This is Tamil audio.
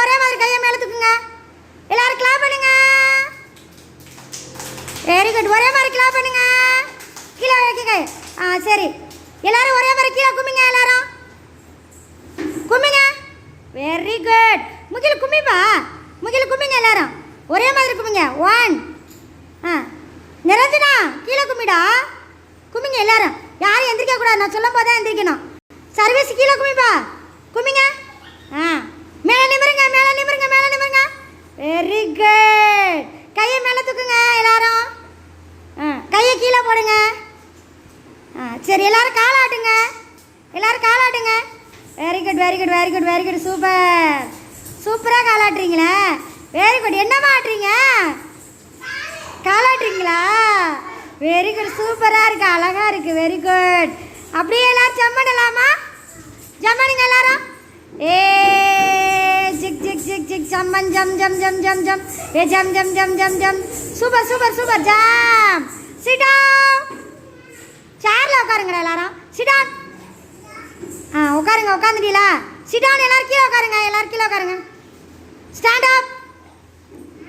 ஒரே மாதிரி கையை மேலே தூக்குங்க. எல்லாரும் கிளாப் பண்ணுங்க. வெரி குட் ஒரே மாதிரி கிளாப் பண்ணுங்க. கீழே வைக்க ஆ சரி. எல்லாரும் ஒரே மாதிரி கீழே கும்பிங்க எல்லாரும். கும்பிங்க வெரி குட் முகில் கும்பிப்பா முகில் கும்பிங்க எல்லாரும். ஒரே மாதிரி கும்பிங்க ஒன் ஆ. நிரஞ்சனா கீழே கும்பிடா கும்பிங்க எல்லாரும். யாரும் எந்திரிக்க கூடாது நான் சொல்லும் போதே எந்திரிக்கணும். சர்வீஸ் கீழே கும்பிப்பா கும்பிங்க ஆ மேலே நிமிருங்க மேலே நிமிருங்க மேலே நிமிருங்க வெரி குட் கையை மேலே தூக்குங்க எல்லாரும் ஆ கையை கீழே போடுங்க. ஆ சரி எல்லோரும் காலாட்டுங்க எல்லோரும் காலாட்டுங்க very good very good very good very good super சூப்பராக காலாட்டுறீங்களே வெரி குட் என்னம்மா ஆட்டுறீங்க? காலாட்டுறீங்களா வெரி குட் சூப்பராக இருக்குது அழகாக இருக்குது வெரி குட் அப்படியே எல்லோரும் ஜம்மடலாமா ஜம்மனுங்க எல்லாரும். ஏ zig zig zig zig ஜம்மன் jump jump jump jump jump ஏ jump jump jump jump jump super super super jam சிடம் சேர்ல உட்காருங்க எல்லாரும். சிடான். ஆ உட்காருங்க உட்காந்துட்டீங்களா? சிடான் எல்லாரும் கீழே உட்காருங்க எல்லாரும் கீழே உட்காருங்க. ஸ்டாண்டா